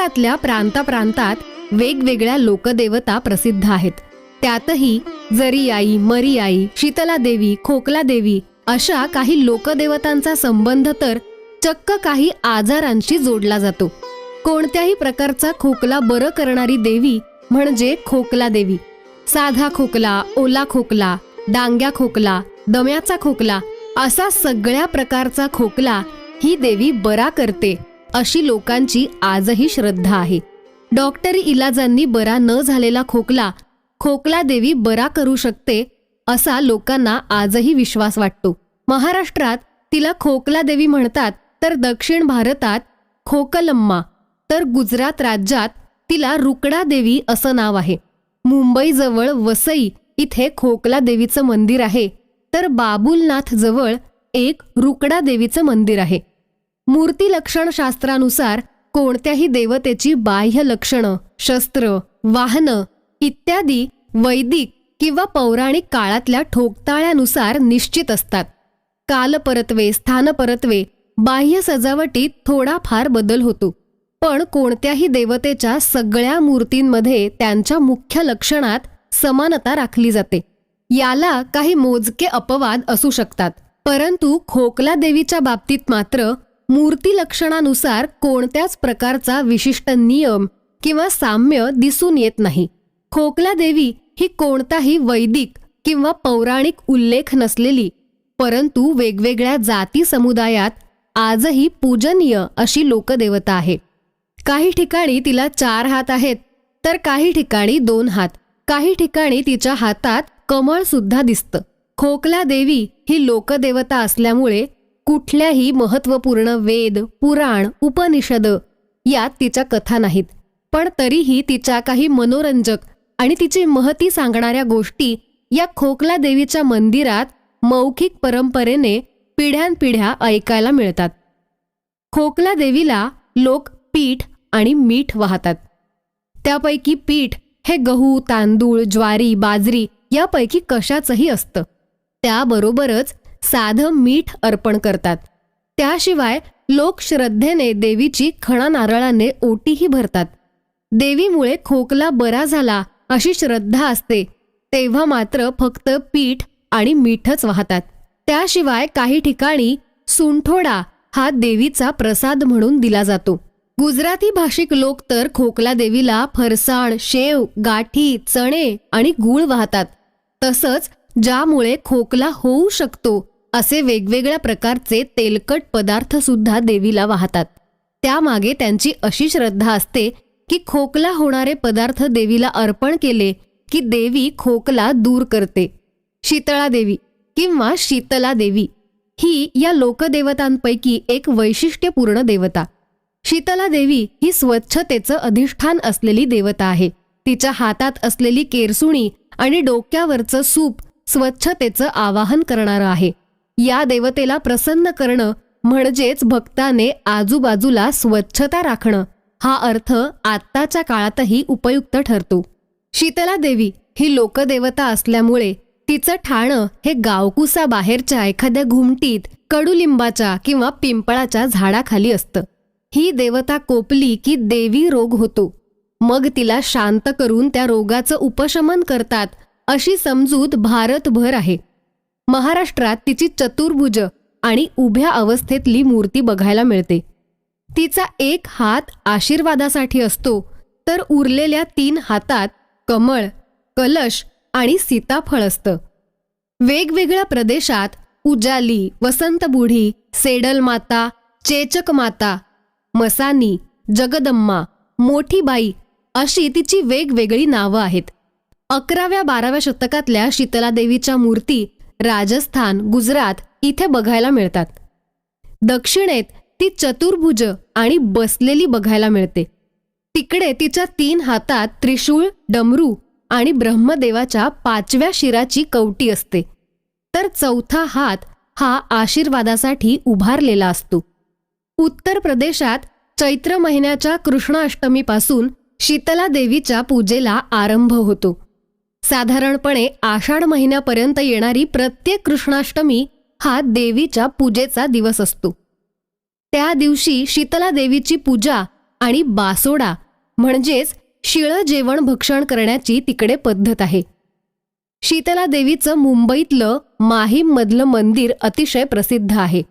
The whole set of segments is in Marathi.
भारतातल्या प्रांताप्रांतात वेगवेगळ्या लोकदेवता प्रसिद्ध आहेत. त्यातही जरियाई मरियाई शीतला देवी खोकला देवी अशा काही लोकदेवतांचा संबंध तर चक्क काही आजारांशी जोडला जातो. कोणत्याही प्रकारचा खोकला बरं करणारी देवी म्हणजे खोकला देवी. साधा खोकला ओला खोकला डांग्या खोकला दम्याचा खोकला असा सगळ्या प्रकारचा खोकला ही देवी बरा करते. अशी लोकांची आजही श्रद्धा आहे. डॉक्टरी इलाजांनी बरा न झालेला खोकला खोकला देवी बरा करू शकते असा लोकांना आजही विश्वास वाटतो. महाराष्ट्रात तिला खोकला देवी म्हणतात तर दक्षिण भारतात खोकलम्मा तर गुजरात राज्यात तिला रुकडा देवी असं नाव आहे. मुंबईजवळ वसई इथे खोकला देवीचं मंदिर आहे तर बाबुलनाथ जवळ एक रुकडा देवीचं मंदिर आहे. मूर्ती लक्षण शास्त्रानुसार कोणत्याही देवतेची बाह्य लक्षणं शस्त्र वाहनं इत्यादी वैदिक किंवा पौराणिक काळातल्या ठोकताळ्यानुसार निश्चित असतात. कालपरत्वे स्थानपरत्वे बाह्य सजावटीत थोडाफार बदल होतो. पण कोणत्याही देवतेच्या सगळ्या मूर्तींमध्ये त्यांच्या मुख्य लक्षणात समानता राखली जाते. याला काही मोजके अपवाद असू शकतात. परंतु खोकला देवीच्या बाबतीत मात्र मूर्ती लक्षणानुसार कोणत्याच प्रकारचा विशिष्ट नियम किंवा साम्य दिसून येत नाही. खोकला देवी ही कोणताही वैदिक किंवा पौराणिक उल्लेख नसलेली परंतु वेगवेगळ्या जाती समुदायात आजही पूजनीय अशी लोकदेवता आहे. काही ठिकाणी तिला चार हात आहेत तर काही ठिकाणी दोन हात काही ठिकाणी तिच्या हातात कमळ सुद्धा दिसतं. खोकला देवी ही लोकदेवता असल्यामुळे कुठल्याही महत्त्वपूर्ण वेद पुराण उपनिषद यात तिच्या कथा नाहीत. पण तरीही तिच्या काही मनोरंजक आणि तिची महती सांगणाऱ्या गोष्टी या खोकला देवीच्या मंदिरात मौखिक परंपरेने पिढ्यानपिढ्या ऐकायला मिळतात. खोकला देवीला लोक पीठ आणि मीठ वाहतात. त्यापैकी पीठ हे गहू तांदूळ ज्वारी बाजरी यापैकी कशाचंही असतं. त्याबरोबरच साधं मीठ अर्पण करतात. त्याशिवाय लोक श्रद्धेने देवीची खणा नारळाने ओटीही भरतात. देवीमुळे खोकला बरा झाला अशी श्रद्धा असते तेव्हा मात्र फक्त पीठ आणि मीठच वाहतात. त्याशिवाय काही ठिकाणी सुंठोडा हा देवीचा प्रसाद म्हणून दिला जातो. गुजराती भाषिक लोक तर खोकला देवीला फरसाण शेव गाठी चणे आणि गूळ वाहतात. तसंच ज्यामुळे खोकला होऊ शकतो असे वेगवेगळ्या प्रकारचे तेलकट पदार्थ सुद्धा देवीला वाहतात. त्यामागे त्यांची अशी श्रद्धा असते की खोकला होणारे पदार्थ देवीला अर्पण केले की देवी खोकला दूर करते. शीतळा देवी किंवा शीतला देवी ही या लोकदेवतांपैकी एक वैशिष्ट्यपूर्ण देवता. शीतला देवी ही स्वच्छतेचं अधिष्ठान असलेली देवता आहे. तिच्या हातात असलेली केरसुणी आणि डोक्यावरचं सूप स्वच्छतेचं आवाहन करणारं आहे. या देवतेला प्रसन्न करणं म्हणजेच भक्ताने आजूबाजूला स्वच्छता राखणं हा अर्थ आत्ताच्या काळातही उपयुक्त ठरतो. शीतला देवी ही लोकदेवता असल्यामुळे तिचं ठाणं हे गावकुसा बाहेरच्या एखाद्या घुमटीत कडुलिंबाच्या किंवा पिंपळाच्या झाडाखाली असतं. ही देवता कोपली की देवी रोग होतो. मग तिला शांत करून त्या रोगाचं उपशमन करतात अशी समजूत भारतभर आहे. महाराष्ट्रात तिची चतुर्भुज आणि उभ्या अवस्थेतली मूर्ती बघायला मिळते. तिचा एक हात आशीर्वादासाठी असतो तर उरलेल्या तीन हातात कमळ कलश आणि सीताफळ असतं. वेगवेगळ्या प्रदेशात उजाली वसंतबुढी सेडलमाता चेचक माता मसानी जगदम्मा मोठी बाई अशी तिची वेगवेगळी नावं आहेत. अकराव्या बाराव्या शतकातल्या शीतलादेवीच्या मूर्ती राजस्थान गुजरात इथे बघायला मिळतात. दक्षिणेत ती चतुर्भुज आणि बसलेली बघायला मिळते. तिकडे तिच्या तीन हातात त्रिशूळ डमरू आणि ब्रह्मदेवाच्या पाचव्या शिराची कवटी असते. तर चौथा हात हा आशीर्वादासाठी उभारलेला असतो. उत्तर प्रदेशात चैत्र महिन्याच्या कृष्णाष्टमीपासून शीतला देवीच्या पूजेला आरंभ होतो. साधारणपणे आषाढ महिन्यापर्यंत येणारी प्रत्येक कृष्णाष्टमी हा देवीच्या पूजेचा दिवस असतो. त्या दिवशी शीतला देवीची पूजा आणि बासोडा म्हणजेच शिळं जेवण भक्षण करण्याची तिकडे पद्धत आहे. शीतला देवीचं मुंबईतलं माहीममधलं मंदिर अतिशय प्रसिद्ध आहे.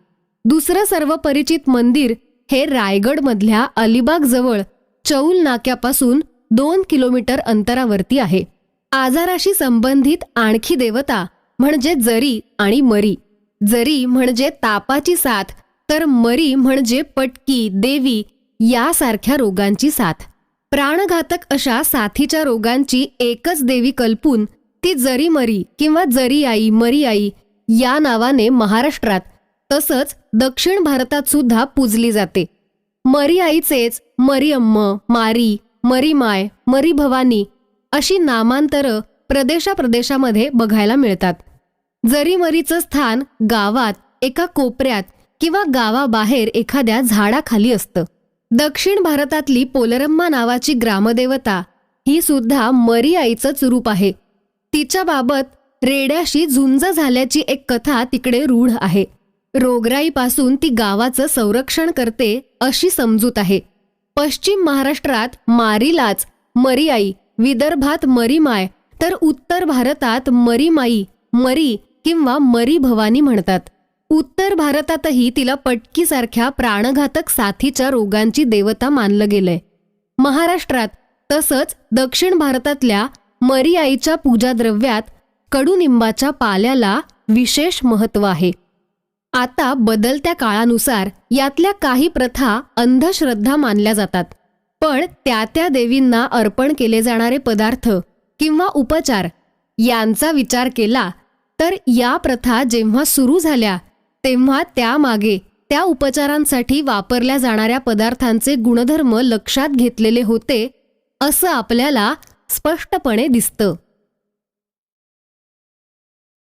दुसरं सर्व परिचित मंदिर हे रायगडमधल्या अलिबागजवळ चौल नाक्यापासून दोन किलोमीटर अंतरावरती आहे. आजाराशी संबंधित आणखी देवता म्हणजे जरी आणि मरी. जरी म्हणजे तापाची साथ तर मरी म्हणजे पटकी देवी यासारख्या रोगांची साथ. प्राणघातक अशा साथीच्या रोगांची एकच देवी कल्पून ती जरी मरी किंवा जरी आई मरी आई या नावाने महाराष्ट्रात तसंच दक्षिण भारतात सुद्धा पूजली जाते. मरी आईचेच मरी अम्म मारी मरी माय मरी भवानी अशी नामांतरं प्रदेशाप्रदेशामध्ये बघायला मिळतात. जरीमरीचं स्थान गावात एका कोपऱ्यात किंवा गावाबाहेर एखाद्या झाडाखाली असतं. दक्षिण भारतातली पोलरम्मा नावाची ग्रामदेवता ही सुद्धा मरी आईचंच रूप आहे. तिच्याबाबत रेड्याशी झुंज झाल्याची एक कथा तिकडे रूढ आहे. रोगराईपासून ती गावाचं संरक्षण करते अशी समजूत आहे. पश्चिम महाराष्ट्रात मारीलाच मरीआई विदर्भात मरीमाय तर उत्तर भारतात मरीमाई मरी किंवा मरी भवानी म्हणतात. उत्तर भारतातही तिला पटकीसारख्या प्राणघातक साथीच्या रोगांची देवता मानलं गेलंय. महाराष्ट्रात तसंच दक्षिण भारतातल्या मरी आईच्या पूजाद्रव्यात कडुनिंबाच्या पाल्याला विशेष महत्त्व आहे. आता बदलत्या काळानुसार यातल्या काही प्रथा अंधश्रद्धा मानल्या जातात. पण त्या त्या देवींना अर्पण केले जाणारे पदार्थ किंवा उपचार यांचा विचार केला तर या प्रथा जेव्हा सुरू झाल्या तेव्हा त्यामागे त्या उपचारांसाठी वापरल्या जाणाऱ्या पदार्थांचे गुणधर्म लक्षात घेतलेले होते असं आपल्याला स्पष्टपणे दिसतं.